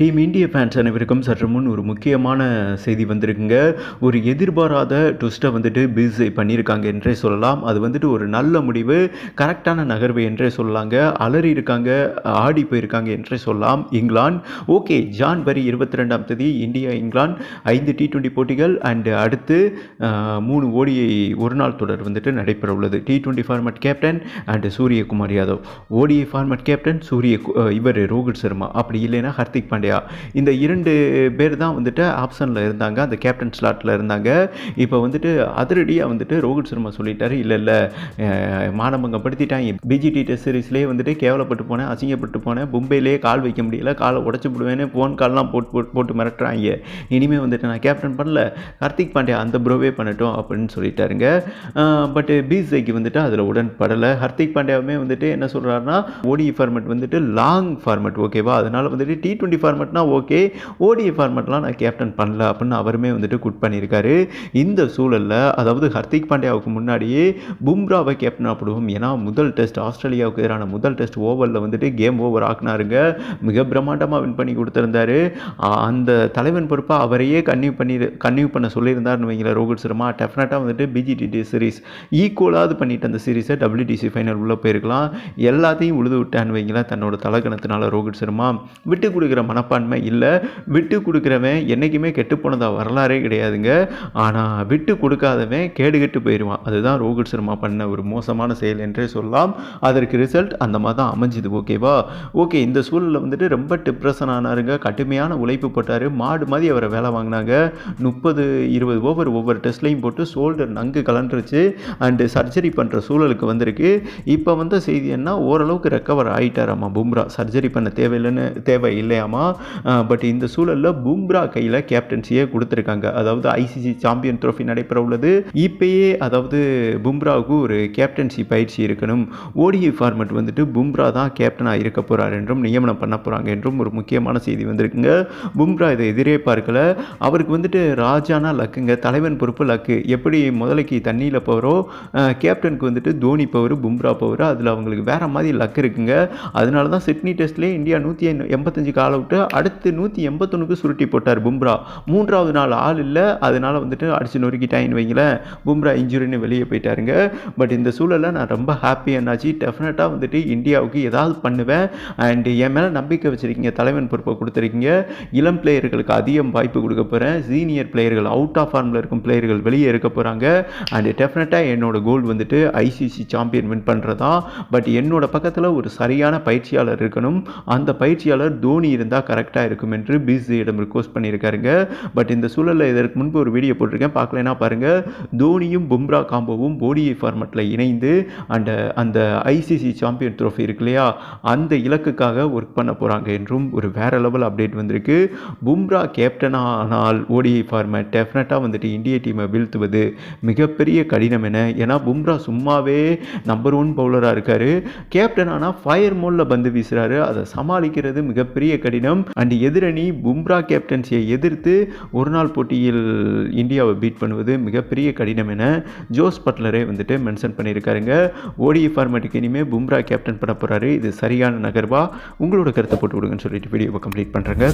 Team இந்திய fans அனைவருக்கும் சற்று முன் ஒரு முக்கியமான செய்தி வந்திருக்குங்க. ஒரு எதிர்பாராத ட்விஸ்ட்டை வந்துட்டு பிஸ் பண்ணியிருக்காங்க என்றே சொல்லலாம். அது வந்துட்டு ஒரு நல்ல முடிவு கரெக்டான நகர்வு என்றே சொல்லலாங்க. அலறி இருக்காங்க ஆடி போயிருக்காங்க என்றே சொல்லலாம். இங்கிலாந்து ஓகே ஜான்வரி இருபத்தி ரெண்டாம் தேதி இந்தியா இங்கிலாந்து ஐந்து டி டுவெண்ட்டி போட்டிகள் அண்டு அடுத்து மூணு ஓடிஐ ஒரு நாள் தொடர் வந்துட்டு நடைபெற உள்ளது. T twenty format captain and Suryakumar Yadav. ODI format captain Surya இவர் ரோஹித் சர்மா. அப்படி இல்லைன்னா ஹர்திக் இல்லையா? இந்த இரண்டு பேர் தான் வந்துட்டு ஆப்ஷனில் இருந்தாங்க. அந்த கேப்டன் ஸ்லாட்டில் இருந்தாங்க. இப்போ வந்துட்டு அதிரடியாக வந்துட்டு ரோஹித் சர்மா சொல்லிட்டாரு. இல்லை இல்லை. மானபங்கப்படுத்திட்டாங்க. பிஜிடி டெஸ்ட் சீரீஸ்லேயே வந்துட்டு கேவலப்பட்டு போனேன் அசிங்கப்பட்டு போனேன். மும்பையிலேயே கால் வைக்க முடியல. காலை உடச்சி விடுவேன்னு ஃபோன் கால்லாம் போட்டு போட்டு போட்டு மிரட்டுறாங்க. இனிமேல் வந்துட்டு நான் கேப்டன் பண்ணல. ஹர்திக் பாண்டியா அந்த ப்ரோவே பண்ணட்டும் அப்படின்னு சொல்லிட்டாருங்க. பட் பிசிஐக்கு வந்துட்டு அதில் உடன்படலை. ஹர்திக் பாண்டியாவுமே வந்துட்டு என்ன சொல்கிறாருன்னா ஓடி ஃபார்மெட் வந்துட்டு லாங் ஃபார்மெட் ஓகேவா அதனால் வந்துட்டு டி டுவெண்ட்டி ஃபார்மெட்னா ஓகே ஓடிஐ ஃபார்மெட்லாம் நான் கேப்டன் பண்ணல அப்படின்னு அவருமே வந்துட்டு குட் பண்ணியிருக்காரு. இந்த சூழலில் அதாவது ஹர்திக் பாண்டியாவுக்கு முன்னாடியே பும்ராவை கேப்டன் ஆப்பிடுவோம் ஏன்னா முதல் டெஸ்ட் ஆஸ்திரேலியாவுக்கு எதிரான முதல் டெஸ்ட் ஓவரில் வந்துட்டு கேம் ஓவர் ஆக்குனாருங்க. மிக பிரம்மாண்டமாக வின் பண்ணி கொடுத்துருந்தாரு. அந்த தலைவன் பொறுப்பாக அவரையே கன்னியூ பண்ணி கன்னியூ பண்ண சொல்லியிருந்தார்னு வைங்களேன் ரோஹித் சர்மா. டெஃபினட்டாக வந்துட்டு பிஜிடிடி சீரிஸ் ஈக்குவலாவது பண்ணிட்டு அந்த சீரிஸை டபிள்யூடிசி ஃபைனல் உள்ளே போயிருக்கலாம். எல்லாத்தையும் உழுது விட்டான்னு வைங்களேன் தன்னோட தலகணத்தினால ரோஹித் சர்மா. விட்டு கொடுக்குற மனப்பான்மை இல்லை. விட்டு கொடுக்குறவன் என்றைக்குமே கெட்டு வரலாறே கிடையாதுங்க. ஆனால் விட்டு கொடுக்காதவன் கேடு கெட்டு போயிடுவான் அதுதான் ரோஹித் சர்மா பண்ண ஒரு மோசமான செயல் என்றே சொல்லலாம். அதற்கு ரிசல்ட் அந்த மாதிரி தான் அமைஞ்சுது ஓகேவா? ஓகே இந்த சூழலில் வந்துட்டு ரொம்ப டிப்ரெஷன் ஆனாருங்க. கடுமையான உழைப்பு போட்டார். மாடு மாதிரி அவரை வேலை வாங்கினாங்க. முப்பது இருபது ஓவர் ஒவ்வொரு டெஸ்ட்லையும் போட்டு ஷோல்டர் நங்கு கலண்டுருச்சு. அண்டு சர்ஜரி பண்ணுற சூழலுக்கு வந்திருக்கு. இப்போ வந்த செய்தி என்ன? ஓரளவுக்கு ரெக்கவர் ஆகிட்டாராம்மா பும்ரா? சர்ஜரி பண்ண தேவையில்லைன்னு தேவை இல்லையாமா? பட் இந்த சூழலில் பும்ரா கையில் கேப்டன்சியே கொடுத்துருக்காங்க. அதாவது ஐசிசி சாம்பியன் ட்ரோஃபி நடைபெற உள்ளது. இப்பயே அதாவது பும்ராவுக்கு ஒரு கேப்டன்சி பயிற்சி இருக்கணும். ஓடிஐ ஃபார்மெட் வந்துட்டு பும்ரா தான் கேப்டனாக இருக்க போகிறார் என்றும் நியமனம் பண்ண போகிறாங்க என்றும் ஒரு முக்கியமான செய்தி வந்திருக்குங்க. பும்ரா இதை எதிரே பார்க்கல. அவருக்கு வந்துட்டு ராஜானா லக்குங்க. தலைவன் பொறுப்பு லக்கு. எப்படி முதலைக்கு தண்ணியில் பவரோ கேப்டனுக்கு வந்துட்டு தோனி பவர் பும்ரா பவர் அதில் அவங்களுக்கு வேறு மாதிரி லக் இருக்குங்க. அதனால தான் சிட்னி டெஸ்ட்லேயே இந்தியா நூற்றி எண்பத்தஞ்சு கால் அவுட்டு அடுத்து நூற்றி எண்பத்தொன்னுக்கு சுருட்டி போட்டார் பும்ரா. மூன்றாவது நாள் ஆள் இல்லை அதனால் வந்துட்டு அடித்து நொறுக்கிட்டாயின்னு வைங்களேன். பும்ரா இன்ஜுரின்னு வெளியே போயிட்டாருங்க. பட் இந்த சூழலில் நான் ரொம்ப ஹாப்பி என்னாச்சு. டெஃபினட்டாக வந்துட்டு இந்தியாவுக்கு ஏதாவது பண்ணுவேன். அண்டு என் மேலே நம்பிக்கை வச்சுருக்கீங்க தலைவன் பொறுப்பை கொடுத்துருக்கீங்க. இளம் பிளேயர்களுக்கு அதிகம் வாய்ப்பு கொடுக்க போகிறேன் சீனியர் பிளேயர்கள் அவுட் ஆஃப் ஃபார்மில் இருக்கும் பிளேயர்கள் வெளியே இருக்க போகிறாங்க அண்டு டெஃபினட்டாக என்னோட கோல் வந்துட்டு ஐசிசி சாம்பியன் வின் பண்ணுறதா பட் என்னோடய பக்கத்தில் ஒரு சரியான பயிற்சியாளர் இருக்கணும். அந்த பயிற்சியாளர் தோனி இருந்தால் கரெக்டாக இருக்கும் என்று பிசியிடம் ரிக்வஸ்ட் பண்ணியிருக்காருங்க. பட் இந்த சூழலில் இதற்கு முன்பு ஒரு வீடியோ போட்டிருக்கேன். பார்க்கலனா பாருங்கள் தோனியும் பும்ரா காம்போவும் ஓடிஐ ஃபார்மேட்டில் இணைந்து அந்த அந்த ஐசிசி சாம்பியன் ட்ரோஃபி இருக்கு இல்லையா? அந்த இலக்குக்காக ஒர்க் பண்ண போகிறாங்க என்றும் ஒரு வேற லெவல் அப்டேட் வந்திருக்கு. பும்ரா கேப்டனானால் ஓடிஐ ஃபார்மேட் டெஃபினட்டாக வந்துட்டு இந்திய டீமை வீழ்த்துவது மிகப்பெரிய கடினம் என ஏன்னா பும்ரா சும்மாவே நம்பர் ஒன் பவுலராக இருக்கார். கேப்டன் ஆனால் ஃபயர் மோலில் பந்து வீசுகிறாரு அதை சமாளிக்கிறது மிகப்பெரிய கடினம். அண்ட் எதிரணி பும்ரா கேப்டன்சியை எதிர்த்து ஒரு நாள் போட்டியில் இந்தியாவை பீட் பண்ணுவது மிகப்பெரிய கடினம் என ஜோஸ் பட்லரே வந்துட்டு மென்ஷன் பண்ணியிருக்காருங்க. ஓடி ஃபார்மேட்டுக்கு இனிமேல் பும்ரா கேப்டன் பண்ண போகிறாரு இது சரியான நகர்வா? உங்களோட கருத்தை போட்டு விடுங்கன்னு சொல்லிட்டு வீடியோவை கம்ப்ளீட் பண்ணுறேங்க